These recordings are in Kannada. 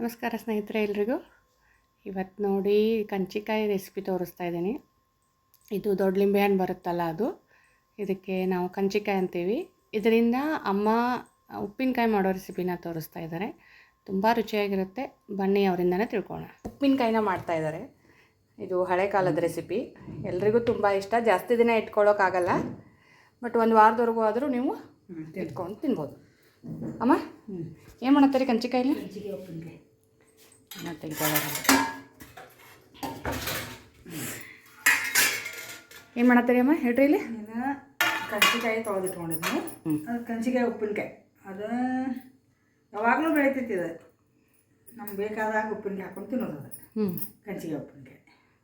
ನಮಸ್ಕಾರ ಸ್ನೇಹಿತರೆ ಎಲ್ರಿಗೂ. ಇವತ್ತು ನೋಡಿ ಕಂಚಿಕಾಯಿ ರೆಸಿಪಿ ತೋರಿಸ್ತಾ ಇದ್ದೀನಿ. ಇದು ದೊಡ್ಡ ಲಿಂಬೆ ಹಣ್ಣು ಬರುತ್ತಲ್ಲ ಅದು. ಇದಕ್ಕೆ ನಾವು ಕಂಚಿಕಾಯಿ ಅಂತೀವಿ. ಇದರಿಂದ ಅಮ್ಮ ಉಪ್ಪಿನಕಾಯಿ ಮಾಡೋ ರೆಸಿಪಿನ ತೋರಿಸ್ತಾ ಇದ್ದಾರೆ. ತುಂಬ ರುಚಿಯಾಗಿರುತ್ತೆ. ಬನ್ನಿ ಅವರಿಂದನೇ ತಿಳ್ಕೊಳ್ಳೋಣ ಉಪ್ಪಿನಕಾಯಿನ ಮಾಡ್ತಾ ಇದ್ದಾರೆ. ಇದು ಹಳೆ ಕಾಲದ ರೆಸಿಪಿ ಎಲ್ರಿಗೂ ತುಂಬ ಇಷ್ಟ. ಜಾಸ್ತಿ ದಿನ ಇಟ್ಕೊಳ್ಳೋಕ್ಕಾಗಲ್ಲ ಬಟ್ ಒಂದು ವಾರದವರೆಗೂ ಆದರೂ ನೀವು ಇಟ್ಕೊಂಡು ತಿನ್ಬೋದು. ಅಮ್ಮ ಏನು ಮಾಡತ್ತಾರೆ ಕಂಚಿಕಾಯಿಲಿ? ಮತ್ತೆ ಏನು ಮಾಡತ್ತೀರಿ ಅಮ್ಮ? ಹೇಳ್ರಿ ಇಲ್ಲಿ. ಕಂಚಿಕಾಯಿ ತೊಳೆದಿಟ್ಕೊಂಡಿದ್ದೀನಿ ಅದು ಕಂಚಿಕಾಯಿ ಉಪ್ಪಿನಕಾಯಿ. ಅದು ಯಾವಾಗಲೂ ಬೆಳಿತೈತಿ ಅದು. ನಮ್ಗೆ ಬೇಕಾದಾಗ ಉಪ್ಪಿನಕಾಯಿ ಹಾಕೊಂಡು ತಿನ್ನೋದು ಅದು. ಕಂಚಿಕಾಯಿ ಉಪ್ಪಿನಕಾಯಿ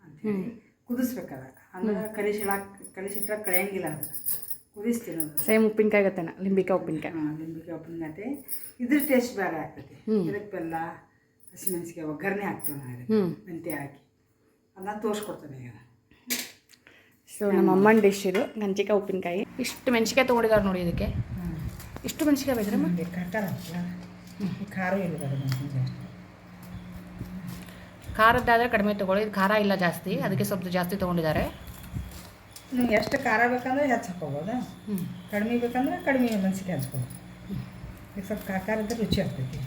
ಅಂತೇಳಿ ಕುದಿಸ್ಬೇಕದ. ಅಂದ್ರೆ ಕಲಿಸಿಡಾಕ ಕಲಿಸಿಟ್ರೆ ಕಳೆಯಂಗಿಲ್ಲ ಅದು. ಕುದಿಸಿ ತಿನ್ನೋದು ಸೇಮ್ ಉಪ್ಪಿನಕಾಯಿ ಆಗತ್ತೇನ? ಲಿಂಬಿಕಾಯಿ ಉಪ್ಪಿನಕಾಯಿ. ಹಾಂ ಲಿಂಬಿಕಾಯಿ ಉಪ್ಪಿನಕಾಯಿ ಇದ್ರ ಟೇಸ್ಟ್ ಬೇರೆ ಆಗ್ತೈತಿ. ಇದಕ್ಕೆ ಬೆಲ್ಲ ಹಸಿಮೆಣಸಿಕಾಯಿ ಒಗ್ಗರಣೆ ಹಾಕ್ತೀವಿ ನಾವು ಹ್ಞೂ ಮೆಂತ್ಯ ಹಾಕಿ. ಅದನ್ನ ತೋರಿಸ್ಕೊಡ್ತೇನೆ ಈಗ. ಸೊ ನಮ್ಮ ಅಮ್ಮನ ಡಿಶ್ ಇದು ಗಂಜಿಕಾಯಿ ಉಪ್ಪಿನಕಾಯಿ. ಇಷ್ಟು ಮೆಣಸಿಕಾಯಿ ತೊಗೊಂಡಿದ್ದಾರೆ ನೋಡಿ ಇದಕ್ಕೆ. ಇಷ್ಟು ಮೆಣಸಿಕಾಯಿ ಬೇಕ್ರಮ್ಮ ಖಾರ ಖಾರ ಇಲ್ಲ ಮೆಣಸಿನ್ಕಾಯಿ? ಖಾರದ್ದಾದರೆ ಕಡಿಮೆ ತೊಗೊಳ್ಳಿ. ಇದು ಖಾರ ಇಲ್ಲ ಜಾಸ್ತಿ. ಅದಕ್ಕೆ ಸ್ವಲ್ಪ ಜಾಸ್ತಿ ತೊಗೊಂಡಿದ್ದಾರೆ. ನಿಮ್ಗೆ ಎಷ್ಟು ಖಾರ ಬೇಕಂದ್ರೆ ಹೆಚ್ಚು ಹಾಕೋಬೋದು ಹ್ಞೂ ಕಡಿಮೆ ಬೇಕಂದ್ರೆ ಕಡಿಮೆ ಮೆಣಸಿಕಾಯಿ ಹಚ್ಕೋಬೋದು ಈಗ ಸ್ವಲ್ಪ ಖಾರ ಇದ್ರೆ ರುಚಿ ಆಗ್ತೈತಿ.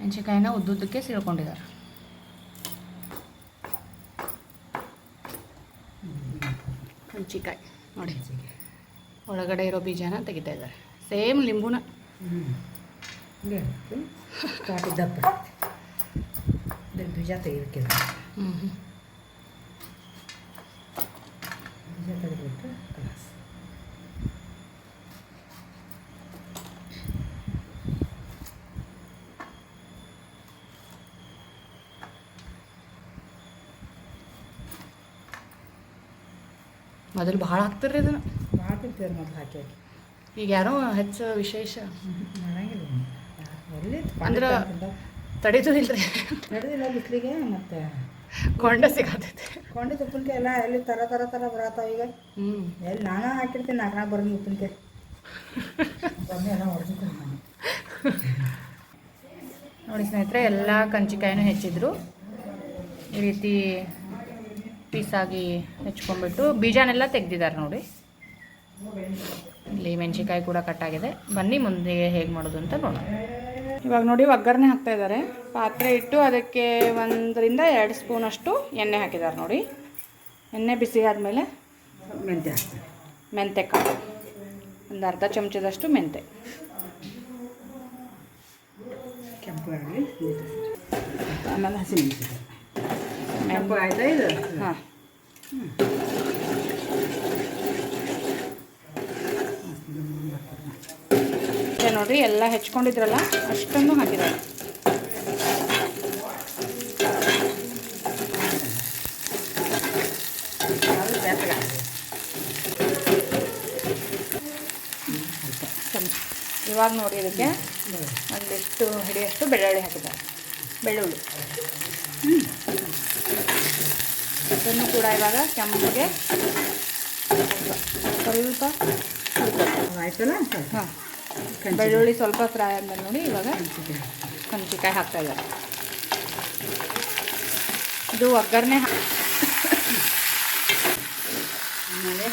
ಮೆಣಸಿಕಾಯಿನ ಉದ್ದುದ್ದಕ್ಕೆ ಸೀಳ್ಕೊಂಡಿದ್ದಾರೆ. ಮೆಣಸಿಕಾಯಿ ನೋಡಿ. ಒಳಗಡೆ ಇರೋ ಬೀಜನ ತೆಗಿತಾ ಇದ್ದಾರೆ. ಸೇಮ್ ಲಿಂಬುನ. ದಪ್ಪ ಬೀಜ ತೆಗಿಬೇಕಿಲ್ಲ ಹ್ಞೂ ಹ್ಞೂ ಬೀಜ ತೆಗೆದ್ಬಿಟ್ಟು ಕಲಾಸ್. ಮೊದಲು ಭಾಳ ಹಾಕ್ತಿರ್ರಿ ಭಾಳ ತಿಂತೀವಿ ಮೊದಲು ಹಾಕಿ ಈಗ ಯಾರೋ ಹೆಚ್ಚು ವಿಶೇಷ. ಅಂದ್ರೆ ತಡೀತು ಇಲ್ರಿ ತಡೆದಿಲ್ಲ ಬಿಸಿಲಿಗೆ ಮತ್ತೆ ಕೊಂಡ ಸಿಗತೈತೆ. ಕೊಂಡ ಉಪ್ಪಿನಕಾಯಿ ಎಲ್ಲ ಎಲ್ಲಿ ಥರ ಥರ ಥರ ಬರತ್ತಾವ ಈಗ? ಹ್ಞೂ ಎಲ್ಲಿ ನಾನು ಹಾಕಿರ್ತೀನಿ ನಾಲ್ಕು ನಾಲ್ಕು ಬರೋದು ಉಪ್ಪಿನಕಾಯಿ ಬನ್ನಿ ಎಲ್ಲ ಹೊಡೆದಿದ್ದೀನಿ ನಾನು. ನೋಡಿ ಸ್ನೇಹಿತರೆ ಎಲ್ಲ ಕಂಚಿಕಾಯಿನೂ ಹೆಚ್ಚಿದ್ರು. ಈ ರೀತಿ ಪೀಸಾಗಿ ಹೆಚ್ಕೊಂಡ್ಬಿಟ್ಟು ಬೀಜನೆಲ್ಲ ತೆಗೆದಿದ್ದಾರೆ ನೋಡಿ. ಇಲ್ಲಿ ಮೆಣಸಿಕಾಯಿ ಕೂಡ ಕಟ್ಟಾಗಿದೆ ಬನ್ನಿ ಮುಂದೆ ಹೇಗೆ ಮಾಡೋದು ಅಂತ ನೋಡೋಣ. ಇವಾಗ ನೋಡಿ ಒಗ್ಗರಣೆ ಹಾಕ್ತಾ ಇದ್ದಾರೆ. ಪಾತ್ರೆ ಇಟ್ಟು ಅದಕ್ಕೆ ಒಂದರಿಂದ ಎರಡು ಸ್ಪೂನಷ್ಟು ಎಣ್ಣೆ ಹಾಕಿದ್ದಾರೆ ನೋಡಿ. ಎಣ್ಣೆ ಬಿಸಿ ಆದಮೇಲೆ ಮೆಂತ್ಯ ಮೆಂತ್ಯ ಮೆಂತೆ ಕಾಳು ಒಂದು ಅರ್ಧ ಚಮಚದಷ್ಟು ಮೆಂತೆ ಕೆಂಪು ಆಗಲಿ ಆಮೇಲೆ ಹಸಿಮೆಣಸಿಕಾಯಿ ಕೆಂಪು ಆಯ್ತಾ ಇದು ಹಾಂ ನೋಡ್ರಿ ಎಲ್ಲ ಹೆಚ್ಕೊಂಡಿದ್ರಲ್ಲ ಅಷ್ಟೊಂದು ಹಾಕಿದ್ದಾರೆ ಇವಾಗ ನೋಡಿ ಇದಕ್ಕೆ ಒಂದಿಷ್ಟು ಹಿಡಿಯಷ್ಟು ಬೆಳ್ಳುಳ್ಳಿ ಹಾಕಿದ್ದಾರೆ. ಬೆಳ್ಳುಳ್ಳಿ. ಹ್ಞೂ ಅದನ್ನು ಕೂಡ ಇವಾಗ ಕೆಮ್ಮಿಗೆ ಸ್ವಲ್ಪ ಆಯ್ತಲ್ಲ? ಹಾಂ. ಬೆಳ್ಳುಳ್ಳಿ ಸ್ವಲ್ಪ ಫ್ರೈ ಅಂದ ನೋಡಿ ಇವಾಗ ಕಂಚಿಕಾಯಿ ಹಾಕ್ತಾ ಇದ್ದಾರೆ. ಇದು ಒಗ್ಗರಣೆ ಆಮೇಲೆ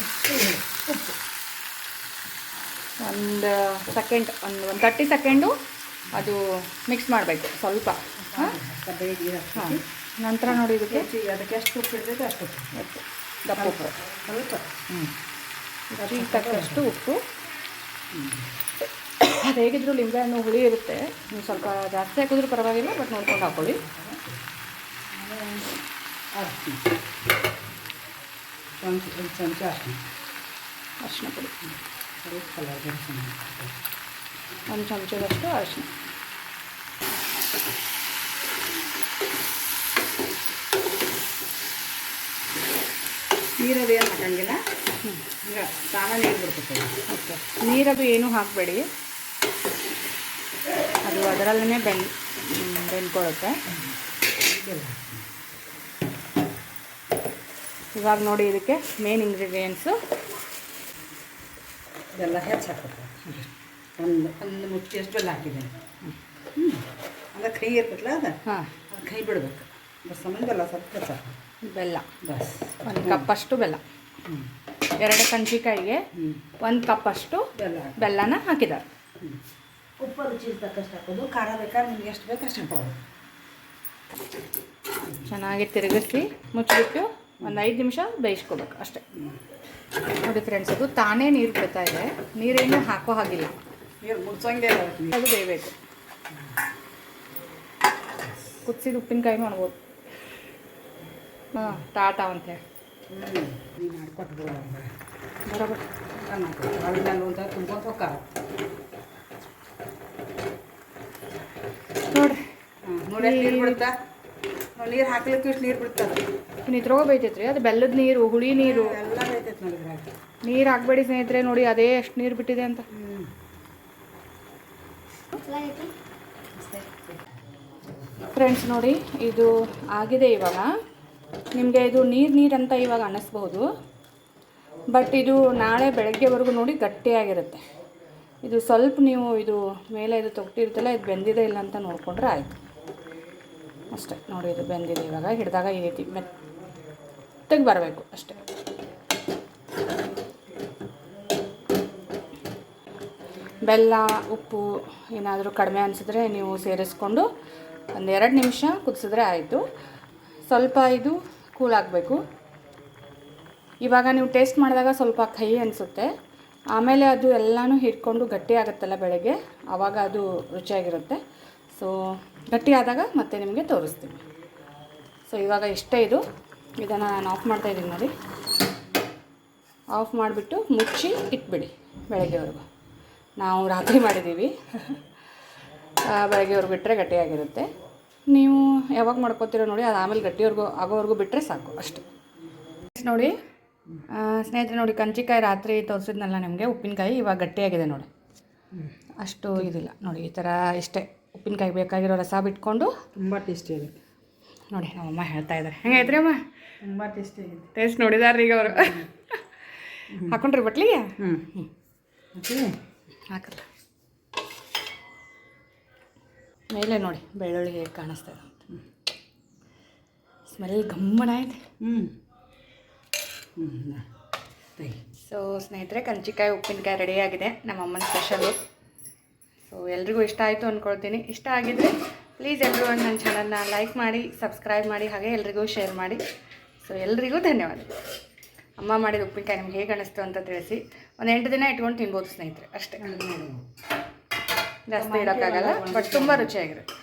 ಒಂದು ಸೆಕೆಂಡ್ ಒಂದು ಒಂದು ತರ್ಟಿ ಸೆಕೆಂಡು ಅದು ಮಿಕ್ಸ್ ಮಾಡಬೇಕು ಸ್ವಲ್ಪ. ಹಾಂ ನಂತರ ನೋಡಿ ಇದಕ್ಕೆ? ಅದಕ್ಕೆ ಎಷ್ಟು ಉಪ್ಪು ಇರ್ತೈತೆ ಅಷ್ಟು ಉಪ್ಪು. ದಪ್ಪ ಉಪ್ಪು. ಸ್ವಲ್ಪ. ಹ್ಞೂ ರುಚಿಗೆ ತಕ್ಕಷ್ಟು ಉಪ್ಪು. ಅದು ಹೇಗಿದ್ರು ಲಿಂಬೆಹಣ್ಣು ಹುಳಿ ಇರುತ್ತೆ. ನೀವು ಸ್ವಲ್ಪ ಜಾಸ್ತಿ ಹಾಕಿದ್ರು ಪರವಾಗಿಲ್ಲ ಬಟ್ ನೋಡ್ಕೊಂಡು ಹಾಕೊಳ್ಳಿ. ಅರ್ಶಿ ಒಂದು ಚಮಚ ಅರ್ಶಿನ ಅರಿಶಿನ ಪುಡಿ. ಒಂದು ಚಮಚದಷ್ಟು ಅರಿಶಿನ ನೀರದು ಏನು ಹಾಕಂಗಿಲ್ಲ? ಈಗ ತಾನ ನೀರು ಬರ್ತೈತೆ ಓಕೆ. ನೀರದು ಏನೂ ಹಾಕಬೇಡಿ. ಅದು ಅದರಲ್ಲೇ ಬೆನ್ ಬೆಂದ್ಕೊಳ್ಳುತ್ತೆ ಇವಾಗ ನೋಡಿ ಇದಕ್ಕೆ ಮೇನ್ ಇಂಗ್ರೀಡಿಯೆಂಟ್ಸು ಇದೆಲ್ಲ ಹೆಚ್ಚು ಹಾಕೋದು ಒಂದು ಒಂದು ಮುಚ್ಚಿಯಷ್ಟು ಬೆಲ್ಲ ಹಾಕಿದ್ದೇನೆ ಹ್ಞೂ ಅಂದ್ರೆ ಕೈ ಇರ್ತಲ್ಲ ಅದು? ಹಾಂ. ಅದು ಕೈ ಬಿಡ್ಬೇಕು. ಬಸ್ ಸಂಬಂಧ ಬೆಲ್ಲ ಸ್ವಲ್ಪ ಸಾಕು. ಬೆಲ್ಲ. ಬಸ್. ಒಂದು ಕಪ್ಪಷ್ಟು ಬೆಲ್ಲ. ಹ್ಞೂ ಎರಡು ಕಂಚಿಕಾಯಿಗೆ ಒಂದು ಕಪ್ಪಷ್ಟು ಬೆಲ್ಲ ಬೆಲ್ಲನ ಹಾಕಿದ್ದಾರೆ. ಉಪ್ಪು ರುಚಿ ತಕ್ಕಷ್ಟು ಹಾಕೋದು ಖಾರ ಬೇಕಾದ್ರೆ ನಿಮ್ಗೆ ಎಷ್ಟು ಬೇಕು ಅಷ್ಟು ಹಾಕೋದು. ಚೆನ್ನಾಗಿ ತಿರುಗಿಸಿ ಮುಚ್ಚಿಬಿಟ್ಟು ಒಂದು ಐದು ನಿಮಿಷ ಬೇಯಿಸ್ಕೋಬೇಕು ಅಷ್ಟೇ. ನೋಡಿ ಫ್ರೆಂಡ್ಸ್ ಅದು ತಾನೇ ನೀರು ಬಿಡ್ತಾ ಇದೆ. ನೀರೇನು ಹಾಕೋ ಹಾಗಿಲ್ಲ. ನೀರು ನೀರು. ಅದು ಬೇಯಬೇಕು. ಕುದಿಸಿದ ಉಪ್ಪಿನಕಾಯಿ ಮಾಡ್ಬೋದು ಹಾಂ ಟಾಟಾ ನೀನು ಬರೋಬರ್. ಅವಿಲ್ಲ ಅಂತ ತುಂಬ್ಕೊಂಡು ಹೋಗ್ತಾರ ನೋಡ್ರಿ ನೋಡಿ. ನೀರು ಬಿಡುತ್ತಾ? ನಾವು ನೀರು ಹಾಕ್ಲಿಕ್ಕೆ ಇಷ್ಟು ನೀರು ಇದ್ರೊಳಗೆ ಬೇಯ್ತೈತ್ರಿ ಅದು ಬೆಲ್ಲದ ನೀರು ಹುಳಿ ನೀರು. ಎಲ್ಲ ಐತೈತೆ ನೋಡಿ ಇದ್ರಾಗ ನೀರು ಹಾಕ್ಬೇಡಿ ಸ್ನೇಹಿತರೆ ನೋಡಿ ಅದೇ ಎಷ್ಟು ನೀರು ಬಿಟ್ಟಿದೆ ಅಂತ. ಫ್ರೆಂಡ್ಸ್ ನೋಡಿ, ಇದು ಆಗಿದೆ ಇವಾಗ. ನಿಮಗೆ ಇದು ನೀರು ನೀರು ಅಂತ ಇವಾಗ ಅನ್ನಿಸ್ಬಹುದು ಬಟ್ ಇದು ನಾಳೆ ಬೆಳಗ್ಗೆವರೆಗೂ ನೋಡಿ ಗಟ್ಟಿಯಾಗಿರುತ್ತೆ. ಇದು ಸ್ವಲ್ಪ ನೀವು ಇದು ಮೇಲೆ ಇದು ತೊಟ್ಟಿರ್ತಲ್ಲ, ಇದು ಬೆಂದಿದೆ ಇಲ್ಲ ಅಂತ ನೋಡಿಕೊಂಡ್ರೆ ಆಯಿತು. ಅಷ್ಟೇ, ನೋಡಿ, ಇದು ಬೆಂದಿದೆ ಇವಾಗ. ಹಿಡಿದಾಗ ಈ ರೀತಿ ಮೆತ್ತಗೆ ಬರಬೇಕು, ಅಷ್ಟೇ. ಬೆಲ್ಲ, ಉಪ್ಪು ಏನಾದರೂ ಕಡಿಮೆ ಅನಿಸಿದ್ರೆ ನೀವು ಸೇರಿಸ್ಕೊಂಡು ಒಂದೆರಡು ನಿಮಿಷ ಕುದಿಸಿದ್ರೆ ಆಯಿತು. ಸ್ವಲ್ಪ ಇದು ಕೂಲ್ ಆಗಬೇಕು. ಇವಾಗ ನೀವು ಟೇಸ್ಟ್ ಮಾಡಿದಾಗ ಸ್ವಲ್ಪ ಕಹಿ ಅನಿಸುತ್ತೆ. ಆಮೇಲೆ ಅದು ಎಲ್ಲನೂ ಹಿಡ್ಕೊಂಡು ಗಟ್ಟಿ ಆಗುತ್ತಲ್ಲ ಬೆಳಗ್ಗೆ? ಆವಾಗ ಅದು ರುಚಿಯಾಗಿರುತ್ತೆ. ಸೊ ಗಟ್ಟಿ ಆದಾಗ ಮತ್ತೆ ನಿಮಗೆ ತೋರಿಸ್ತೀನಿ. ಸೊ ಇವಾಗ ಇಷ್ಟೇ ಇದು. ಇದನ್ನು ನಾನು ಆಫ್ ಮಾಡ್ತಾ ಇದ್ದೀನಿ ನೋಡಿ. ಆಫ್ ಮಾಡಿಬಿಟ್ಟು ಮುಚ್ಚಿ ಇಟ್ಬಿಡಿ ಬೆಳಗ್ಗೆವರೆಗೂ. ನಾವು ರಾತ್ರಿ ಮಾಡಿದ್ದೀವಿ. ಬೆಳಗ್ಗೆವರೆಗೂ ಬಿಟ್ಟರೆ ಗಟ್ಟಿಯಾಗಿರುತ್ತೆ ನೀವು ಯಾವಾಗ ಮಾಡ್ಕೋತೀರೋ ನೋಡಿ ಅದು ಆಮೇಲೆ ಗಟ್ಟಿವರೆಗೂ ಆಗೋವರೆಗೂ ಬಿಟ್ಟರೆ ಸಾಕು ಅಷ್ಟೆ. ನೋಡಿ ಸ್ನೇಹಿತರೆ ನೋಡಿ ಕಂಚಿಕಾಯಿ ರಾತ್ರಿ ತೋರಿಸಿದ್ನಲ್ಲ ನಿಮಗೆ ಉಪ್ಪಿನಕಾಯಿ ಇವಾಗ ಗಟ್ಟಿಯಾಗಿದೆ ನೋಡಿ. ಅಷ್ಟು ಇದಿಲ್ಲ. ನೋಡಿ ಈ ಥರ ಇಷ್ಟೇ. ಉಪ್ಪಿನಕಾಯಿ ಬೇಕಾಗಿರೋ ರಸ ಬಿಟ್ಕೊಂಡು ತುಂಬ ಟೇಸ್ಟಿ ಆಗಿದೆ. ನೋಡಿ ನಮ್ಮಮ್ಮ ಹೇಳ್ತಾ ಇದ್ದಾರೆ ಹೆಂಗೈತ್ರಿ ಅಮ್ಮ? ತುಂಬ ಟೇಸ್ಟಿ ಆಗಿದೆ. ಟೇಸ್ಟ್ ನೋಡಿದಾರ್ರಿ ಈಗ ಅವರು ಹಾಕೊಂಡ್ರಿ ಬಟ್ಲಿಗೆ? ಹ್ಞೂ ಓಕೆ ಹಾಕಲ್ಲ. ಮೇಲೆ ನೋಡಿ ಬೆಳ್ಳುಳ್ಳಿ ಹೇಗೆ ಕಾಣಿಸ್ತಾ ಇದೆ ಸ್ಮೆಲ್ ಗಮ್ಮನ ಇದೆ ಹ್ಞೂ ಹ್ಞೂ ಸೊ ಸ್ನೇಹಿತರೆ ಕಂಚಿಕಾಯಿ ಉಪ್ಪಿನಕಾಯಿ ರೆಡಿಯಾಗಿದೆ ನಮ್ಮಮ್ಮನ ಸ್ಪೆಷಲು ಸೊ ಎಲ್ರಿಗೂ ಇಷ್ಟ ಆಯಿತು ಅಂದ್ಕೊಳ್ತೀನಿ ಇಷ್ಟ ಆಗಿದ್ದರೆ ಪ್ಲೀಸ್ ಎಲ್ಲರೂ ನನ್ನ ಚಾನಲ್ನ ಲೈಕ್ ಮಾಡಿ ಸಬ್ಸ್ಕ್ರೈಬ್ ಮಾಡಿ ಹಾಗೆ ಎಲ್ರಿಗೂ ಶೇರ್ ಮಾಡಿ. ಸೊ ಎಲ್ರಿಗೂ ಧನ್ಯವಾದ ಅಮ್ಮ ಮಾಡಿದ ಉಪ್ಪಿನಕಾಯಿ ನಿಮ್ಗೆ ಹೇಗೆ ಅನಿಸ್ತು ಅಂತ ತಿಳಿಸಿ. ಒಂದು ಎಂಟು ದಿನ ಇಟ್ಕೊಂಡು ತಿನ್ಬೋದು ಸ್ನೇಹಿತರೆ ಅಷ್ಟೇ. ಜಾಸ್ತಿ ಇಡೋಕ್ಕಾಗಲ್ಲ ಬಟ್ ತುಂಬ ರುಚಿಯಾಗಿರುತ್ತೆ.